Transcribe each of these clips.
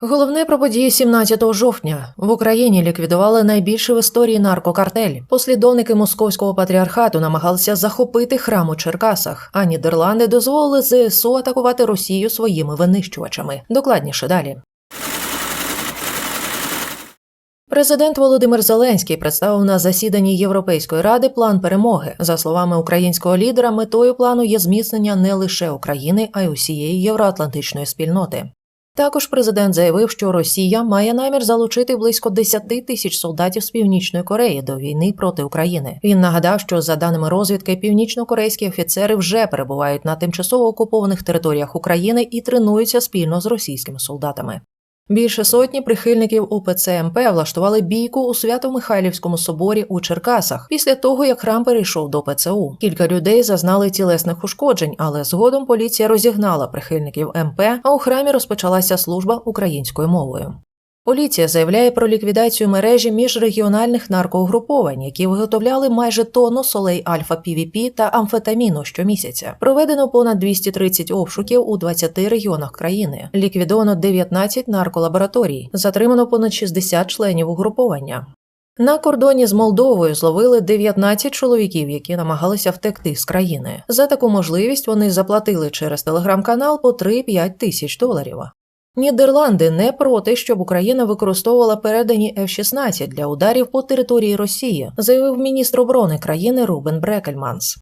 Головне про події 17 жовтня в Україні ліквідували найбільший в історії наркокартель. Послідовники московського патріархату намагалися захопити храм у Черкасах, а Нідерланди дозволили ЗСУ атакувати Росію своїми винищувачами. Докладніше далі. Президент Володимир Зеленський представив на засіданні Європейської ради план перемоги. За словами українського лідера, метою плану є зміцнення не лише України, а й усієї євроатлантичної спільноти. Також президент заявив, що Росія має намір залучити близько 10 тисяч солдатів з північної Кореї до війни проти України. Він нагадав, що за даними розвідки, північно-корейські офіцери вже перебувають на тимчасово окупованих територіях України і тренуються спільно з російськими солдатами. Більше сотні прихильників УПЦ МП влаштували бійку у Свято-Михайлівському соборі у Черкасах після того, як храм перейшов до ПЦУ. Кілька людей зазнали тілесних ушкоджень, але згодом поліція розігнала прихильників МП, а у храмі розпочалася служба українською мовою. Поліція заявляє про ліквідацію мережі міжрегіональних наркоугруповань, які виготовляли майже тонну солей альфа пвп та амфетаміну щомісяця. Проведено понад 230 обшуків у 20 регіонах країни. Ліквідовано 19 нарколабораторій, затримано понад 60 членів угруповання. На кордоні з Молдовою зловили 19 чоловіків, які намагалися втекти з країни. За таку можливість вони заплатили через телеграм-канал по 3-5 тисяч доларів. Нідерланди не проти, щоб Україна використовувала передані F-16 для ударів по території Росії, заявив міністр оборони країни Рубен Брекельманс.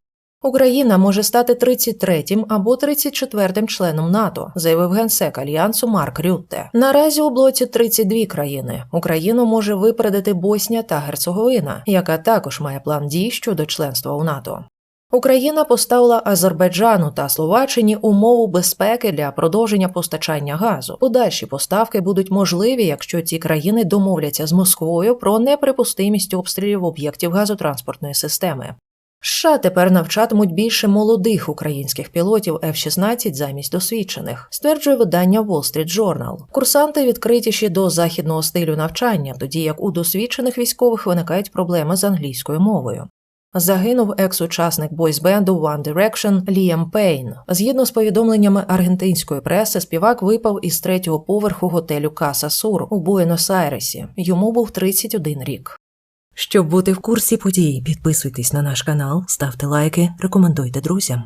Україна може стати 33-м або 34-м членом НАТО, заявив генсек альянсу Марк Рютте. Наразі у блоці 32 країни. Україну може випередити Боснія та Герцеговина, яка також має план дій щодо членства у НАТО. Україна поставила Азербайджану та Словаччині умову безпеки для продовження постачання газу. Подальші поставки будуть можливі, якщо ці країни домовляться з Москвою про неприпустимість обстрілів об'єктів газотранспортної системи. США тепер навчатимуть більше молодих українських пілотів F-16 замість досвідчених, стверджує видання Wall Street Journal. Курсанти відкритіші до західного стилю навчання, тоді як у досвідчених військових виникають проблеми з англійською мовою. Загинув екс-учасник бойсбенду One Direction Ліам Пейн. Згідно з повідомленнями аргентинської преси, співак випав із третього поверху готелю Каса Сур у Буенос-Айресі. Йому був 31 рік. Щоб бути в курсі подій, підписуйтесь на наш канал, ставте лайки, рекомендуйте друзям.